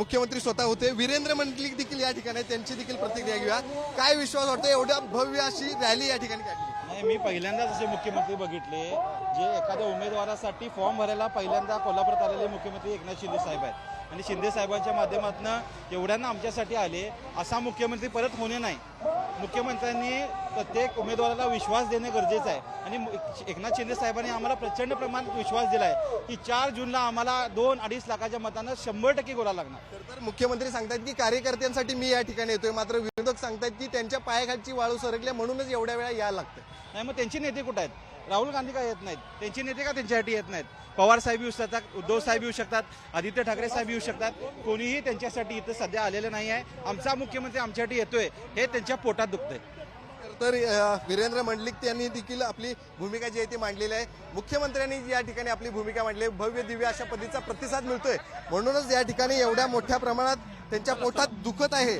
मुख्यमंत्री स्वतः होते. वीरेंद्र मंडलिक देखील या ठिकाणी त्यांची देखील प्रतिक्रिया घेऊया. काय विश्वास वाटतो एवढ्या भव्य अशी रॅली या ठिकाणी काढली. नाही मी पहिल्यांदाच असे मुख्यमंत्री बघितले. जे एखाद्या उमेदवारासाठी फॉर्म भरायला पहिल्यांदा कोल्हापुरात आलेले मुख्यमंत्री एकनाथ शिंदे साहेब आहेत. आणि शिंदे साहेबांच्या माध्यमातून एवढ्यांना आमच्यासाठी आले. असा मुख्यमंत्री परत होणे नाही. मुख्यमंत्र्यांनी प्रत्येक उमेदवाराला विश्वास देणे गरजेचं आहे. आणि एकनाथ शिंदे साहेबांनी आम्हाला प्रचंड प्रमाणात विश्वास दिला आहे की चार जूनला आम्हाला दोन अडीच लाखाच्या मतानं शंभर टक्के गोला लागणार. तर तर मुख्यमंत्री सांगतात की कार्यकर्त्यांसाठी मी या ठिकाणी येतोय. मात्र विरोधक सांगतात की त्यांच्या पायाखालची वाळू सरकल्या म्हणूनच एवढ्या वेळा यायला लागतं नाही मग त्यांचे नेते कुठे आहेत? राहुल गांधी का येत नाहीत? त्यांचे नेते का त्यांच्यासाठी येत नाहीत? पवार साहेब येऊ शकतात उद्धव साहेब येऊ शकतात आदित्य ठाकरे साहेब येऊ शकतात. कोणीही त्यांच्यासाठी इथं सध्या आलेलं नाही आहे. आमचा मुख्यमंत्री आमच्यासाठी येतोय. हे त्यांच्या पोटात दुखतंय. तर वीरेंद्र मंडलिक यांनी देखील आपली भूमिका जी आहे ती मांडलेली आहे. मुख्यमंत्र्यांनी जी या ठिकाणी आपली भूमिका मांडली आहे, भव्य दिव्य अशा पद्धतीचा प्रतिसाद मिळतोय. म्हणूनच या ठिकाणी एवढ्या मोठ्या प्रमाणात त्यांच्या पोटात दुखत आहे.